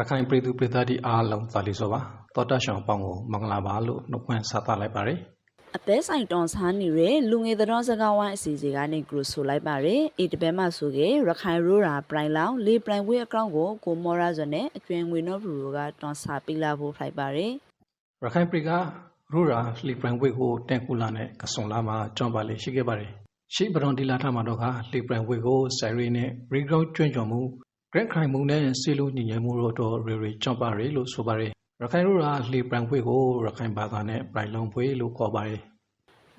ရခိုင်ပြည်သူပြည်သားဒီအားလုံးသာလီဆိုပါတောတာရှောင်းပေါင်းကိုမင်္ဂလာပါလို့နှုတ်ခွန်းဆက်သလိုက်ပါတယ်အပဲဆိုင်တွန်ဆန်းနေတဲ့လူငယ်သတော်စကားဝိုင်းအစီအစဉ်ကနေကရုဆိုလိုက်ပါတယ်အေတပဲမှဆိုကေရခိုင်ရိုးရာပရိုင်လောင်လေပရိုင်ဝေးအကောင့်ကိုကိုမော်ရာဇွန်နဲ့အကျွင်းငွေနော့ဘလူကတွန်ဆာပိလာဖို့ဖိုက်ပါတယ်ရခိုင်ပြည်ကရူရာလီပရန်ဝေကိုတန်ကူလာနဲ့ကစုံလာမှာကြောင်းပါလေရှိခဲ့ပါတယ်ရှိပရွန်ဒီလာထမှာတော့ကလီပရန်ဝေကိုဆိုင်ရီနဲ့ရီဂရောင်းကျွန့်ကျော်မှု ဂရက်ခိုင်မှုနဲ့စီလိုညီညွတ်မှုတို့တော့ရီရီကြောင်းပါရီလို့ဆိုပါတယ်ရခိုင်ရူရာလီပရန်ဝေကိုရခိုင်ဘာသာနဲ့ပရိုင်လုံဝေလို့ခေါ်ပါတယ်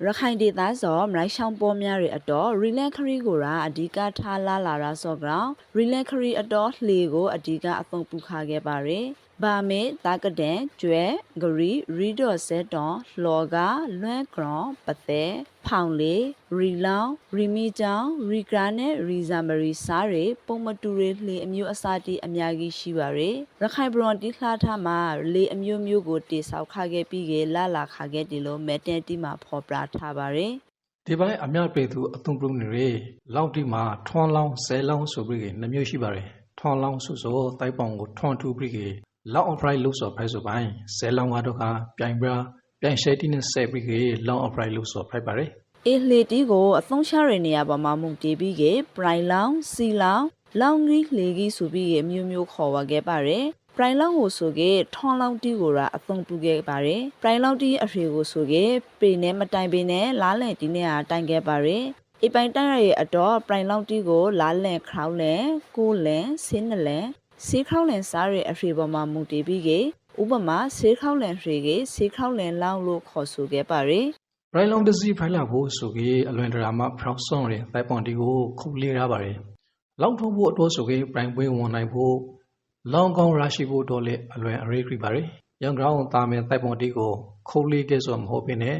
ရခိုင်ဒေသဆောမလိုက်ရှောင်းပေါ်များတွေအတော်ရီလန်ခရီကိုရာအဓိကထားလာလာရာဆော့ဂရောင်းရီလန်ခရီအတော်လှေကိုအဓိကအသုံးပြုခါခဲ့ပါတယ်ဘာမေတာကဒန်ကျွဲဂရီရီဒေါ်ဆက်တွန်လှော်ကလွမ်းဂရွန်ပသက်ဖောင်လေးရီလောင်ရီမီချောင်းရီဂရာနဲ့ရီဇာမရီစားတွေပုံမတူတွေလှေအမျိုးအစားတီအများကြီးရှိပါရယ်ရခိုင်ဘရွန်တီလှထားမှာလေအမျိုးမျိုးကိုတိဆောက်ခခဲ့ပြီးကလာလာခခဲ့တယ်လို့မဲတန်တီမှာဖော်ပြထားပါရယ်ဒီပိုင်းအများပြည်သူအသုံးပြုနေရလောက်ဒီမှာထွန်လောင်းဆဲလောင်းဆိုပြီးနှမျိုးရှိပါတယ်ထွန်လောင်းဆိုဆိုတိုက်ပောင်ကိုထွန်ထူပြီး လောက်အပရိုက်လို့ဆိုဖိုက်ဆိုပိုင်းဆဲလောင်းကတော့ကပြိုင်ပြပြိုင်ရှဲတီနဲ့ဆက်ပြီးလောက်အပရိုက်လို့ဆိုဖိုက်ပါတယ်အေးလေတီကိုအသုံးချရနေရပါမှမုန်တီးပြီးကပရိုင်လောင်စီလောင်လောင်ကြီးလေကြီးဆိုပြီးအမျိုးမျိုးခေါ်ဝခဲ့ပါတယ်ပရိုင်လောင်ကိုဆိုကေထွန်လောင်တီကိုရာအသုံးပြုခဲ့ပါတယ်ပရိုင်လောင်တီအဖေကိုဆိုကေပေနဲ့မတိုင်ပေနဲ့လားလန့်တီနဲ့တိုင်ခဲ့ပါတယ်အပိုင်တန်းရရဲ့အတော့ပရိုင်လောင်တီကိုလားလန့်ခရောင်းလန့်ကိုလန့်ဆင်းနလန့် စီခေါလန့်စားရဲ့အဖေပေါ်မှာမူတည်ပြီးကေဥပမာဆေးခေါလန့်ဖေကေဆေးခေါလန့်လောင်းလို့ခေါ်ဆိုခဲ့ပါတယ်ဘရိုင်လောင်းတစီဖိုင်လာဖို့ဆိုပြီးအလွန်ဒရာမဖရောက်ဆောင်တဲ့တိုက်ပောင်တီကိုခုတ်လေးရပါတယ်လောက်ထုံးဖို့အတွက်ဆိုပြီးပရိုင်ပွဲဝန်နိုင်ဖို့လောင်းကောင်းရရှိဖို့တော့လေအလွန်အရေးကြီးပါတယ်ရန်ကောင်တာမယ်တိုက်ပောင်တီကိုခုတ်လေးကဲဆိုမဟုတ်ဘဲနဲ့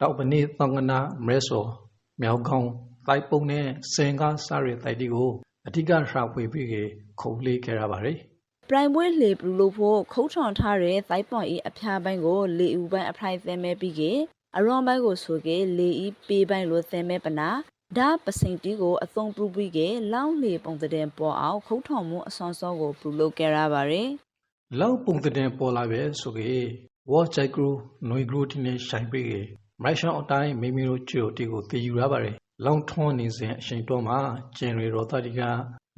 တောက်ပနေသံငနာမရဲဆိုမြောက်ကောင်းတိုက်ပုံနဲ့စင်ကားစားရတဲ့တိုက်တီကို အဓိကရှာဖွေပြီးခုတ်လေးခဲ့ရပါတယ်ပရိုင်ပွဲလေပလူလို့ဖို့ခုတ်ထွန်ထားတဲ့သိုက်ပွန်ဤအဖျားပိုင်းကိုလေဦးပိုင်းအဖရိုက်သဲမဲပြီးကအရွန်ပိုင်းကိုဆိုကေလေဤပေးပိုင်းလို့သဲမဲပနာဒါပစိန်တီကိုအသုံးပြုပြီးကလောင်းလေပုံတဲ့ပေါ်အောင်ခုတ်ထွန်မှုအစွမ်းစောကိုပလူလို့ကြရပါတယ်လောက်ပုံတဲ့ပေါ်လာပဲဆိုကေဝေါ်ချိုက်ဂရူနွေဂရူတီနဲ့ရှိုင်ပြီးကေမိုက်ရှောင်းအတိုင်းမိမိတို့ချီတီကိုတည်ယူရပါတယ် လောင်ထွန်းနေစဉ်အချိန်တော့မှာကျင်ရီရောတာတီက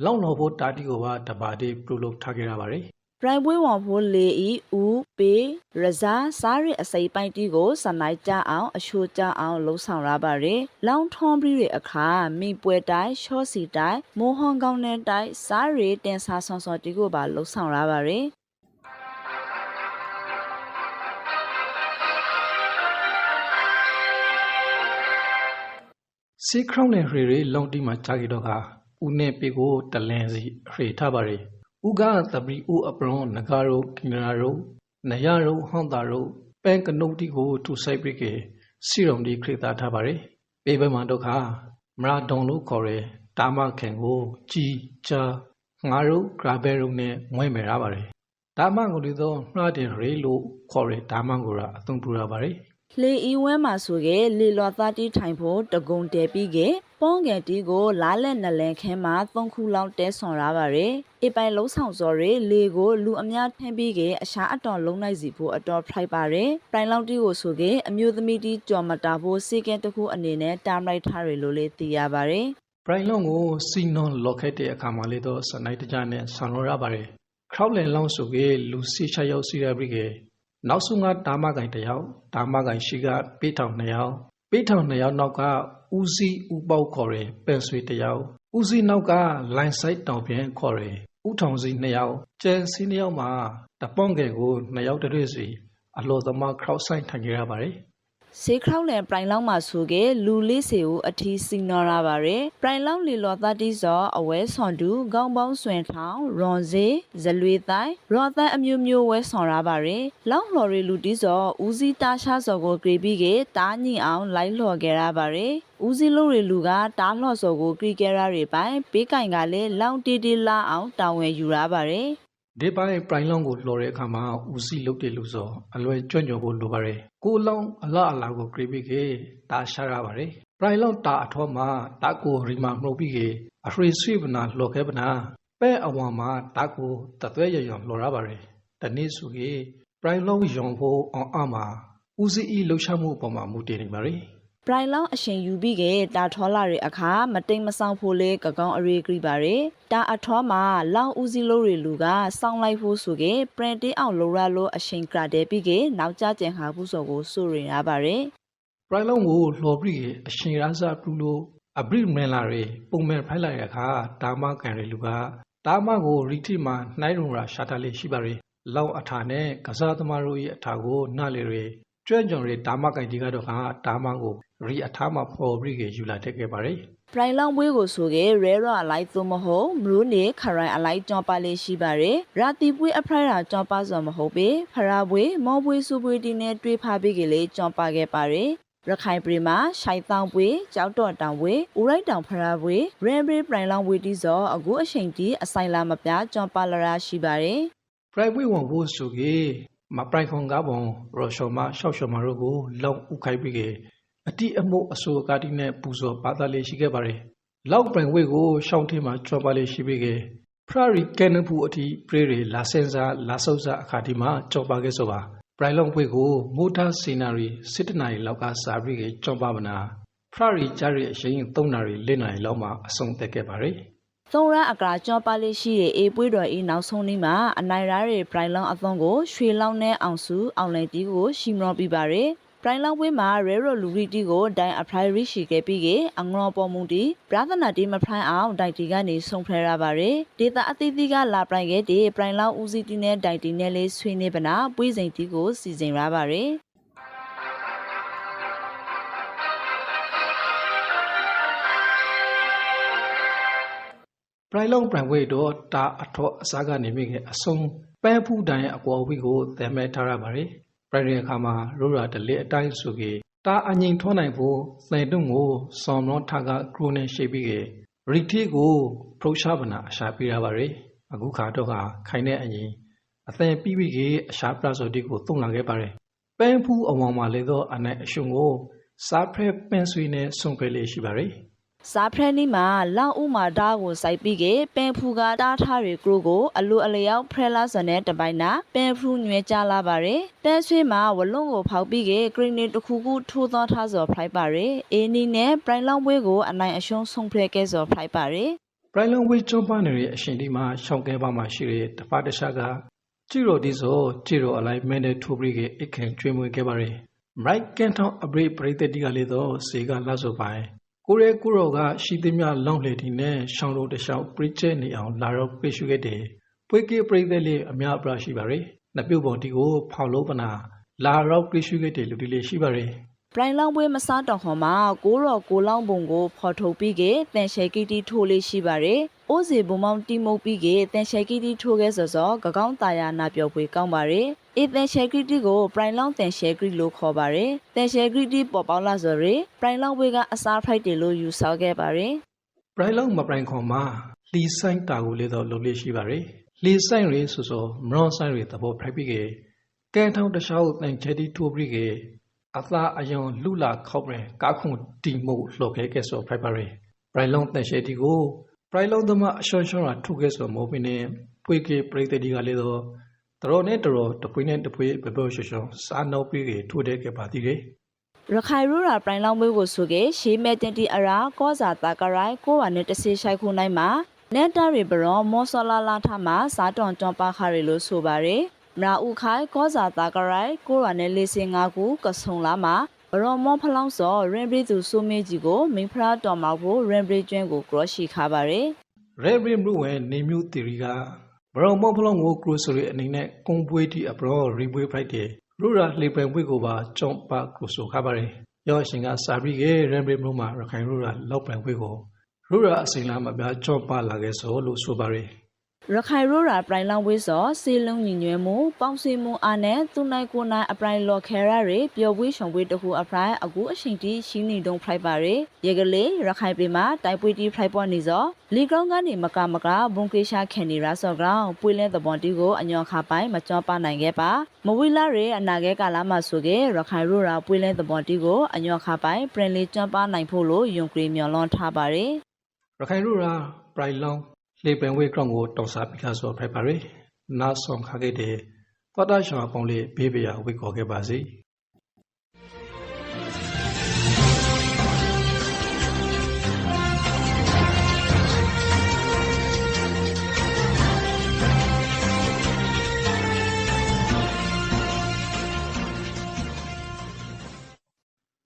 လောင်တော်ဖို့တာတီကိုပါတပါတီပြုလုပ်ထားခဲ့ရပါတယ်ပရိုင်ပွဲဝန်ဖို့လေဤဦးပေးရဇာစားရအစိပ်ပိုင်းတီကိုစနိုင်ကြအောင်အရှိုးကြအောင်လှုံ့ဆော်ရပါတယ်။လောင်ထွန်ပြီးတဲ့အခါမိပွဲတိုင်းရှော့စီတိုင်းမိုဟွန်ကောင်းတဲ့တိုင်းစားရတင်စားဆွန်ဆွန်တီကိုပါလှုံ့ဆော်ရပါတယ်။ စီခရောင်းနဲ့ရေရေလောင်တီမှာချခဲ့တော့ကဦးနဲ့ပေကိုတလန်စီရေထားပါတယ်ဦးကသပရီဦးအပရွန်နဂါရိုကင်နာရိုနရရိုဟွန်တာရိုပန်ကနုတ်တီကိုထူဆိုင်ပြီးကေစီရုံဒီခရတာထားပါတယ်ပေပမှာတော့ခမရာဒုံလို့ခေါ်တဲ့တာမခင်ကိုကြီးချာငါတို့ဂရာဘဲရုံနဲ့ငွဲ့မယ်ရပါတယ်ဒါမှကိုဒီတော့နှားတင်ရေလို့ခေါ်တဲ့ဒါမှကိုရအသုံးပြုရပါတယ် လေဤဝဲမှာဆိုကေလေလော်သားတီထိုင်ဖို့တကုံတဲပြီးကေပေါငယ်တီကိုလားလက်နလန်ခဲမှာသုံးခုလောက်တဲဆွန်ရပါရယ်အပိုင်လုံးဆောင်စော်ရယ်လေကိုလူအများထင်းပြီးကေအရှာအတော်လုံးလိုက်စီဖို့အတော်ဖိုက်ပါရယ်ပြိုင်လောက်တီကိုဆိုကေအမျိုးသမီးတီကြော်မတာဖို့စီကဲတစ်ခုအနေနဲ့တားလိုက်ထားရလို့လေသိရပါရယ်ပရိုင်လောင်းကိုစီနွန်လော်ခဲ့တဲ့အခါမှာလေတော့စနိုက်တကြနဲ့ဆောင်းလို့ရပါတယ်ခရောက်လန်လောင်းဆိုကေလူစီချရောက်စီရပြီးကေ နောက်ဆုံးကဒါမကင်တစ်ယောက်ဒါမကင်ရှိကပေးထောင်နှစ်ယောက်ပေးထောင်နှစ်ယောက်နောက်ကဦးစီးဦးပေါက်ခေါ်ရယ်ပန်ဆွေတစ်ယောက်ဦးစီးနောက်ကလိုင်းဆိုင်တောင်ပြန်ခေါ်ရယ်ဦးထောင်စီနှစ်ယောက်ကျန်စီနှစ်ယောက်မှာတပွန်ငယ်ကိုနှစ်ယောက်တည်းစီအလောသမားခရောက်ဆိုင်ထိုင်ကြရပါတယ် စေခေါလန်ပရိုင်လောင်းမှာဆိုကေလူလေးစီကိုအထီးစီနော်ရပါရယ်ပရိုင်လောင်းလီလော်သားတီစောအဝဲဆွန်တူခေါင်းပေါင်းဆွင်ထောင်ရွန်စေဇလွေတိုင်းရော်သန်အမျိုးမျိုးဝဲဆွန်ရပါရယ်လောင်းလှော်ရီလူတီစောဦးစီးတားရှားစော်ကိုကြည်ပြီးကေတားညင်အောင်လိုက်လှော်ခဲ့ရပါရယ်ဦးစီးလို့ရီလူကတားလှော်စော်ကိုကြည်ခဲ့ရတွေပိုင်ပေးကင်ကလည်းလောင်းတီတီလာအောင်တာဝန်ယူရပါရယ် ဒီပိုင်းပရိုင်လောင်းကိုလှော်တဲ့အခါမှာဦးစီးလုပ်တဲ့လူဆိုအလွယ်ကြွညော်ဖို့လိုပါတယ်ကိုလောင်းအလားအလာကိုကြိပြီးကေတာရှာရပါတယ်ပရိုင်လောင်းတာအထောမှာတာကိုရီမာမှုတ်ပြီးကေအဖရီဆွေပနာလှော်ခဲ့ပနာပဲအဝါမှာတာကိုတသွဲရရောင်လော်ရပါတယ်တနေ့ဆိုရင်ပရိုင်လုံးရောင်ဖို့အောင်အမှာဦးစီးဤလှုပ်ရှားမှုအပေါ်မှာမူတည်နေပါလေ ပရိုင်လောင်းအရှင်ယူပြီးကတာထောလာတွေအခါမတိမ်မဆောင်ဖို့လေကကောင်းအရေးကြည့်ပါရယ်တာအထောမှာလောင်းဦးစီးလို့တွေလူကစောင်းလိုက်ဖို့ဆိုကေပရင်တင်းအောင်လိုရလို့အရှင်ကရတဲ့ပြီးကနောက်ကျကျင်ဟာဘူးစောကိုစိုးရင်ရပါရယ်ပရိုင်လုံးကိုလော်ပြီးအရှင်ရာဇပလူလို့အဘရိမန်လာတွေပုံမဲ့ဖိုက်လိုက်တဲ့အခါဒါမကန်ရလူကဒါမကိုရီတီမှာနှိုင်းရုံရာရှာတာလေးရှိပါရယ်လောက်အထာနဲ့ကစားသမားတို့ရဲ့အထာကိုနားလေတွေ ကျွမ်းကြုံတွေဒါမကန်ဒီကတော့ကဒါမကိုရီအထာမှာဖော်ပြီးယူလာတက်ခဲ့ပါရယ်ပရိုင်လောင်းဝေးကိုဆိုကေရဲရအလိုက်သို့မဟုတ်မလို့နေခရိုင်အလိုက်ကြောပါလေးရှိပါရယ်ရာတီပွေးအဖရိုင်ရာကြောပါစောမဟုတ်ပေဖရာပွေးမောပွေးစုပွေးတီနဲ့တွေးဖားပြီးကလေးကြောပါခဲ့ပါရယ်ရခိုင်ပြည်မှာရှိုင်တောင်ပွေကြောက်တော်တောင်ပွေဦးရိုက်တောင်ဖရာပွေရဲဘရီပရိုင်လောင်းဝေတီစောအခုအချိန်တီအဆိုင်လာမပြကြောပါလရာရှိပါရယ် private ဝန်ဖို့ဆိုကေ မပရိုင်ခွန်ကဘုံရောရှော်မရှောက်ရှော်မတို့ကိုလောင်ဥခိုက်ပြီးကေအတိအမှုအစိုးအကားတိနဲ့ပူဇော်ပါသလေးရှိခဲ့ပါတယ်လောက် private ကိုရှောင်းထင်းမှာကြွပါလေးရှိပြီးကေဖရာရီကန်နဖူအထိပရေရီလာစင်စာလာဆုပ်စာအခါဒီမှာကြောပါခဲ့ဆိုပါပရိုင်လုံပွေကိုမိုတာစီနာရီစစ်တနာရီလောက်ကစာပြီးကေကြောပါမနာဖရာရီကြားရီအရင်၃နာရီ၄နာရီလောက်မှအဆုံးသက်ခဲ့ပါတယ် သုံးရအကရာကြောပါလေးရှိတဲ့အေးပွေးတော်အေးနောက်ဆုံးနေ့မှာအနိုင်ရာရဲ့ပရိုင်လောင်းအသွန်းကိုရွှေလောင်းနဲ့အောင်စုအောင်လည်တီကိုရှီမရောပြပါရယ်ပရိုင်လောင်းပွဲမှာရဲရိုလူရီတီကိုဒိုင်အဖရိုင်ရီရှိခဲ့ပြီးကအငရောပေါ်မူတီပရာသနာတီမဖရိုင်အောင်ဒိုင်တီကနေဆုံဖရရပါရယ်ဒေတာအသီးသီးကလာပရိုင်ခဲ့တဲ့ပရိုင်လောင်းဦးစီးတီနဲ့ဒိုင်တီနဲ့လေးဆွေးနေပနာပွေးစိန်တီကိုစီစဉ်ရပါရယ် ပရိုင်လုံးပရန်ဝေတော့တာအထော့အစားကနေမိခဲ့အဆုံးပန်းဖူးတိုင်အကွာဝီကိုသဲမဲ့ထားရပါတယ်ပရိုင်ရဲ့အခါမှာရိုးရာတလေအတိုင်းဆိုကေတာအငိန်ထွန်းနိုင်ဖို့သဲတုံကိုစော်မနောထားကကရိုနဲ့ရှိပြီးကေရီတီကိုဖရုရှားပနာအရှာပေးရပါတယ်အခုခါတော့ကခိုင်တဲ့အငိန်အသံပြီးပြီးကေအရှာပရာဆိုဒီကိုသုံးလာခဲ့ပါတယ်ပန်းဖူးအဝေါ်မှာလေတော့အနိုင်အရှုံကိုစားဖဲပန်းဆွေနဲ့ဆုံဖဲလေးရှိပါတယ် စားဖရနီမှာလောင်ဥမာဓာတ်ကိုစိုက်ပြီးကပင်ဖူကတားထားတွေကရိုကိုအလိုအလျောက်ဖရလာစနဲ့တပိုင်နာပင်ဖူညွဲကြလာပါရယ်ပန်းဆွေးမှာဝလုံးကိုဖောက်ပြီးကဂရိနေတစ်ခုခုထိုးသောထားစော်ဖိုက်ပါရယ်အေးနီနဲ့ပရိုင်လောင်ပွဲကိုအနိုင်အရှုံးဆုံးဖရဲကဲစော်ဖိုက်ပါရယ်ပရိုင်လုံဝေးကျွန်းပနေတဲ့အရှင်ဒီမှာရှောင်းကဲပါမှာရှိတဲ့တပါတခြားကကြည်ရိုဒီဆိုကြည်ရိုအလိုက်မင်းတဲ့ထိုးပရိကအိတ်ခင်ကျွေးမွေးခဲ့ပါရယ်မိုက်ကန်ထောင်အပရိပရိသတ်တိကလေးတော့စေကလှဆိုပိုင် ကိုရဲကိုရောကရှိသမျှလောင်းလေဒီနဲ့ရှောင်းလို့တခြားပရိချဲနေအောင်လာတော့ပြေရှုခဲ့တယ်ပွေကေပရိသတ်လေးအများအပြားရှိပါရယ်နှစ်ပြုတ်ပေါ်ဒီကိုဖောက်လို့ပနာလာတော့ပြေရှုခဲ့တယ်လူဒီလေးရှိပါရယ်ပရိုင်လောင်ပွဲမစားတော့ခေါ်မှာကိုရောကိုလောင်ပုံကိုဖော်ထုတ်ပြီးကတန်ရှယ်ကီတီထိုးလေးရှိပါရယ်။အိုးစီဘုံမောင်တီမုတ်ပြီးကတန်ရှယ်ကီတီထိုးခဲ့စောစောကကောင်းတာယာနာပြောပွေကောင်းပါရယ်။ အေးတန်ရှယ်ကီတီကိုပရိုင်လောင်တန်ရှယ်ကီလို့ခေါ်ပါရယ်။တန်ရှယ်ကီတီပေါ်ပေါက်လာစောရယ်ပရိုင်လောင်ပွဲကအစားဖိုက်တယ်လို့ယူဆခဲ့ပါရယ်။ပရိုင်လောက်မပရိုင်ခွန်မှာလီဆိုင်တာကိုလေးတော့လုပ်လေးရှိပါရယ်လီဆိုင်ရေဆိုဆိုမရောဆိုင်ရေသဘောဖိုက်ပြီးကေကဲထောင်းတခြားကိုတန်ချဲတီထိုးပြီးကေအသာအယုံလူလာခောက်ပြန်ကားခုန်တီမို့လှော်ခဲကဲဆိုဖိုက်ပါရယ်ပရိုင်လုံးတန်ရှဲတီကိုပရိုင်လုံးသမအရှော့ရှော့ရာထုခဲဆိုမောပင်းနဲ့ပွေကေပရိသတ်ဒီကလေးတော့ တော်နဲ့တော်တပွေးနဲ့တပွေးဘဘောရှော့ရှော့စားနောက်ပြီးကေထိုးတဲ့ကေပါတီကေရခိုင်ရူရာပရိုင်လောင်းပွဲကိုဆိုကေရှေးမဲတင်တီအရာကောဇာတာကရိုင်ကိုဝါနဲ့တဆေရှိုက်ခုနိုင်မှာနက်တာရီဘရောမောဆလာလာထမှာစားတွန်တွန်ပါခါရီလို့ဆိုပါရယ်မရာဥခိုင်ကောဇာတာကရိုင်ကိုဝါနဲ့လေးစင်ငါကူကဆုံလာမှာဘရောမောဖလောင်းစောရင်ဘရီသူဆိုမေကြီးကိုမင်းဖရာတော်မှာကိုရင်ဘရီကျွန်းကိုကရော့ရှိခါပါရယ်ရဲဘရီမလူဝဲနေမျိုးတီရီက ဘရောမောဖလုံးကိုကရိုဆိုရီအနေနဲ့ကုံပွေးတီအပရောရီပွေးဖိုက်တယ်ရူရာလေပန်ပွေးကိုပါကျောင်းပါကရိုဆိုခါပါတယ်ရောရှင်ကစာပြီးကေရဲဘရီမလူမှာရခိုင်ရူရာလောက်ပန်ပွေးကိုရူရာအစိမ်လာမပြကျောင်းပါလာခဲ့ဆိုလို့ဆိုပါရယ် ရခိုင်ရိုရာပရိုင်လောင်ဝေးစောစီလုံးညီညွဲမှုပေါင်းစည်းမှုအားနဲ့သူနိုင်ကိုနိုင်အပရိုင်လော်ခဲရာတွေပျော်ပွေးရှုံပွေးတခုအပရိုင်အခုအချိန်တီရှင်းနေတုံးဖိုက်ပါရယ်ရေကလေးရခိုင်ပြည်မှာတိုက်ပွေးတီဖိုက်ပေါ်နေစောလီကောင်းကနေမကမကဘုံကေရှာခဲနေရာစောကောင်ပွေးလဲသဘွန်တီကိုအညောခပိုင်းမကြောပါနိုင်ခဲ့ပါမဝီလာရေအနာဂဲကာလမှာဆိုကေရခိုင်ရိုရာပွေးလဲသဘွန်တီကိုအညောခပိုင်းပရင်လေးကြောပါနိုင်ဖို့လို့ယုံကြည်မျှော်လွန်ထားပါရယ်ရခိုင်ရူရာပရိုင်လောင်း လေပင်ဝေးကောင်ကိုတောက်စားပြီးခါဆိုဖိုက်ပါရယ်နားဆောင်ခါခဲ့တဲ့သောတာရှောင်းအပေါင်းလေးဘေးပရာဝေခေါ်ခဲ့ပါစေ